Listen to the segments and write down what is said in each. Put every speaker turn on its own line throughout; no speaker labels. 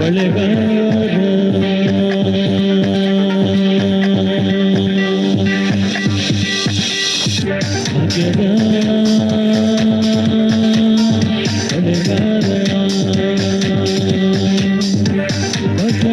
ಬಲೆಗಾರ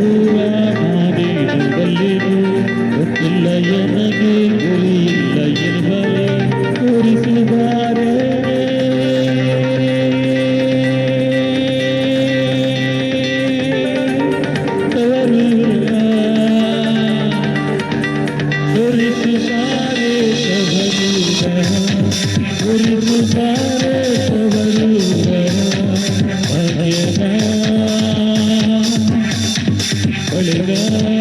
Amen.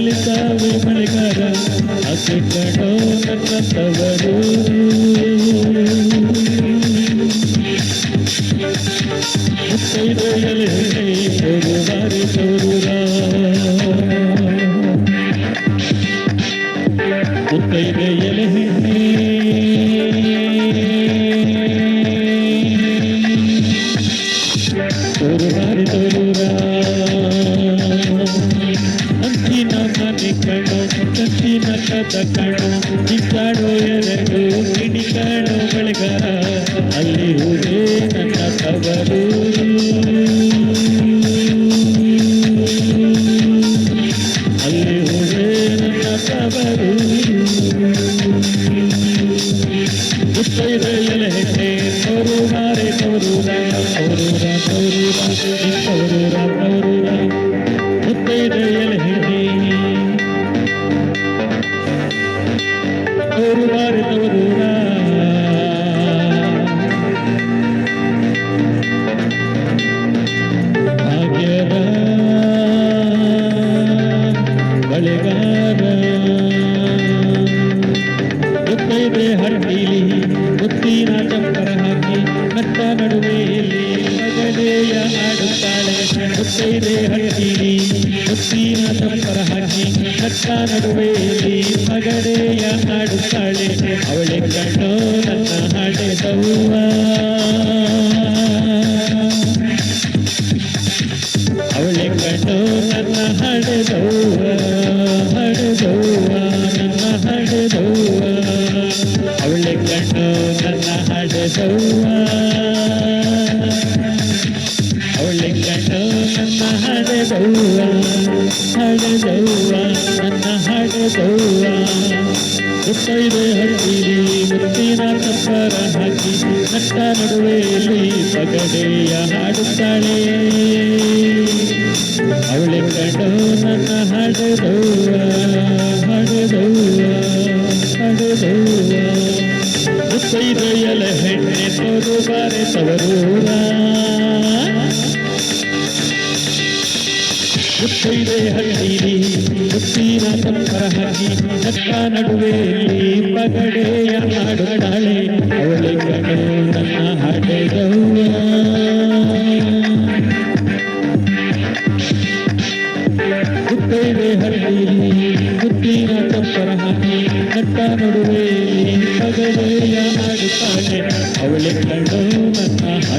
ನಲಿತಾವೆ Baligar ಅದೆ ಕಣೋ ನನ್ನ ತವರು ಮುತ್ತೈದೆಯಲೆ ತೋರುವಾರೆ ತೋರುರ ಮುತ್ತೈದೆಯಲೆ ಕಣೋ ಚಿಕ್ಕಾಡೋ ಎರಡು ಕಿಡಿ ಕಾಣೋ ಬೆಳೆಗಾರ ಅಲ್ಲಿ ಹೋದೆ ನನ್ನ ತವರು. ಅಲ್ಲಿ ಹೋದೆ ನನ್ನ ತವರು. দুয়ার তোরা ಮುತ್ತೈದೆ ಹಟ್ಟಿಲಿ ಮುತ್ತಿನ ಚಪ್ಪರ ಹಾಕಿ ನಟ್ಟ ನಡುವೆಯಲ್ಲಿ ಮಗಡೆಯ ಆಡುತ್ತಾಳೆ ಮುತ್ತೈದೆ ಹಟ್ಟಿಲಿ ಮುತ್ತಿನ ಚಪ್ಪರ ಹಾಕಿ ನಟ್ಟ ನಡುವೆಯಲ್ಲಿ ಮಗಡೆಯ ಆಡುತ್ತಾಳೆ ಅವಳೆ ಕಣ್ಣೋ ನನ್ನ ಹಾಡೆದವ್ವ ಅವಳೆ ನನ್ನ ಹಡೆದವ್ವ ಅವಳೆ ಕಣ್ಣು ನನ್ನ ಹಡೆದವ್ವ ಹಡೆದವ್ವ ನನ್ನ ಹಡೆದವ್ವ ಮುತ್ತೈದೆ ಹಟ್ಟಿಲಿ ಮುತ್ತಿನ ತಪ್ಪರ ಹಾಕಿ ನಟ್ಟ ನಡುವೆಯಲ್ಲಿ ಪಗಡೆಯ ಹಾಡುತ್ತಾಳೆ ಅವಳೆ ಕಂಡು ನನ್ನ ಹಡೆದವ್ವ ಹಡೆದವ್ವ ಹಡೆದವ್ವ ಸೈದೆಯಲ ಹೆಣ್ಣೆ ತೋರು ಬಾರೆ ತವರೂರ ಹುಟ್ಟೈದೆ ಹಳ್ಳಿರಿ ಹುಟ್ಟಿನ ಸಂಪರ ಹಾಕಿ ನಕ್ಕ ನಡುವೆ ಪಗಡೆಯ ಮಾಡಡಾಳೆ ಅವಳಿ ಕಡೆ ನನ್ನ ಹಾಡ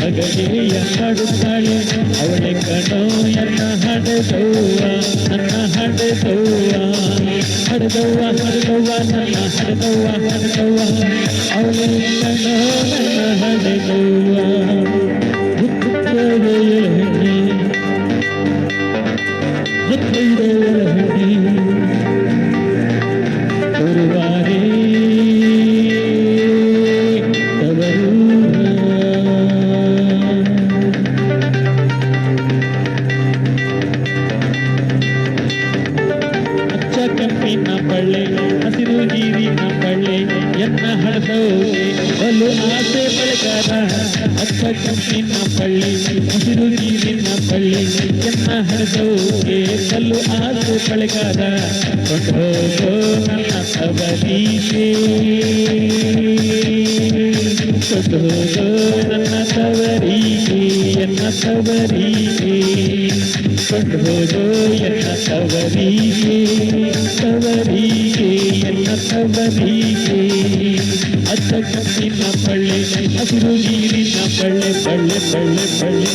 ಹಗಲಿ ಹಾಡುತ್ತಾಳೆ ಅವಳೆ ಕಣೋ ಎನ್ನ ಹಡೆದವ್ವ, ನನ್ನ ಹಡೆದವ್ವ. ಹಡೆದವ್ವ ಹಡೆದವ್ವ, ನನ್ನ ಹಡೆದವ್ವ ಹಡೆದವ್ವ. ಅವಳೆ ಕಣೋ ನನ್ನ ಹಡೆದವ್ವ. ನೀರಿನ ಬಳ್ಳಿ ಎನ್ನ ಹರಿದೋಗೆ ಕಲ್ಲು ಆದು ಬಳಗಾದ ಕೊಂಡೋಗೋ ನನ್ನ ಸವರಿಗೆ ನನ್ನ ತವರಿಗೆ ಎನ್ನ ತವರಿಗೆ ಕೊಂಡೋಗೋ ಎನ್ನ ತವರಿಗೆ ತವರಿಗೆ ಎನ್ನ ತವರಿಗೆ ಅಚ್ಚ ಕಪ್ಪಿನ ಬಳ್ಳೆ ಹಸಿರು ನೀರಿನ ಬಳ್ಳೆ ಬಳ್ಳೆ ಬಳ್ಳೆ ಬಳ್ಳೆ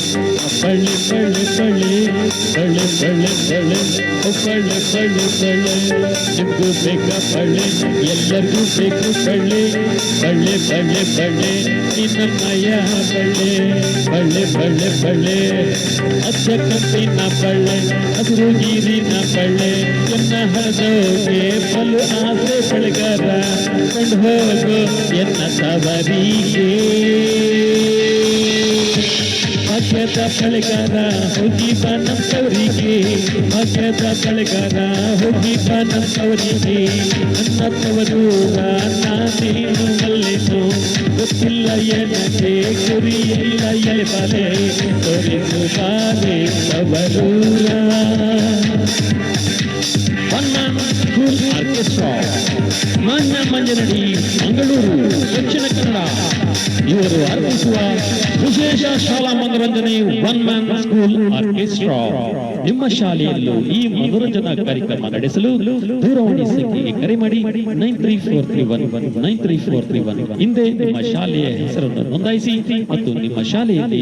ಬಳ್ಳೆ ಬಳ್ಳೆ ಬಳ್ಳೆ पले पले पले ओ पले पले पले ನಿಮಗೂ ಬೇಕ ಪಳೆ ಎಲ್ಲರಿಗೂ ಬೇಕು ಪಳೆ ಪಳೆ ಪಳೆ ಪಳೆ ನಿನ್ನಮಯ ಪಳೆ ಪಳೆ ಪಳೆ ಪಳೆ ಅಚ್ಚ ಕಪ್ಪಿನ ಪಳೆ ಹಸಿರು ನೀರಿನ ಪಳೆ ಎನ್ನ ಹರದೋಗೆ ಪಲು ಆಸೆ ಬೆಳಗರ ಕಂಡು ಹೋಗೋ ಎನ್ನ ಸವರಿಗೆ ಭಾಗ್ಯದ ಬೆಳಗಾರ ಹೋಗಿ ಬಾ ನಮ್ಮ ತವರಿಗೆ ಭಾಗ್ಯದ ಬೆಳಗಾರ ಹೋಗಿ ಬಾ ನಮ್ಮ ತವರಿಗೆ ನನ್ನ ತವರು ನಾನೇನು ಮಲ್ಲಿತು ಗೊತ್ತಿಲ್ಲ ಎನಗೆ ಗುರಿಯಿಲ್ಲ ಎಳೆಬಲೆ ತೊರೆದು ಬಾರೆ ತವರೂರ ವಿಶೇಷ ಶಾಲಾ ಮನೋರಂಜನೆ ಒನ್ ಮ್ಯಾನ್ ಸ್ಕೂಲ್ ಆರ್ಕೆಸ್ಟ್ರಾ ನಿಮ್ಮ ಶಾಲೆಯಲ್ಲೂ ಈ ಮನೋರಂಜನಾ ಕಾರ್ಯಕ್ರಮ ನಡೆಸಲು ದೂರವಾಣಿ ಸಂಖ್ಯೆಗೆ ಕರೆ ಮಾಡಿ nine three four three one one nine three four three one ಹಿಂದೆ ನಿಮ್ಮ ಶಾಲೆಯ ಹೆಸರನ್ನು ನೋಂದಾಯಿಸಿ ಮತ್ತು ನಿಮ್ಮ ಶಾಲೆಯಲ್ಲಿ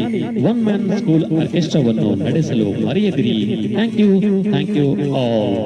ಒನ್ ಮ್ಯಾನ್ ಸ್ಕೂಲ್ ಆರ್ಕೆಸ್ಟ್ರಾವನ್ನು ನಡೆಸಲು ಮರೆಯದಿರಿ. Thank you thank you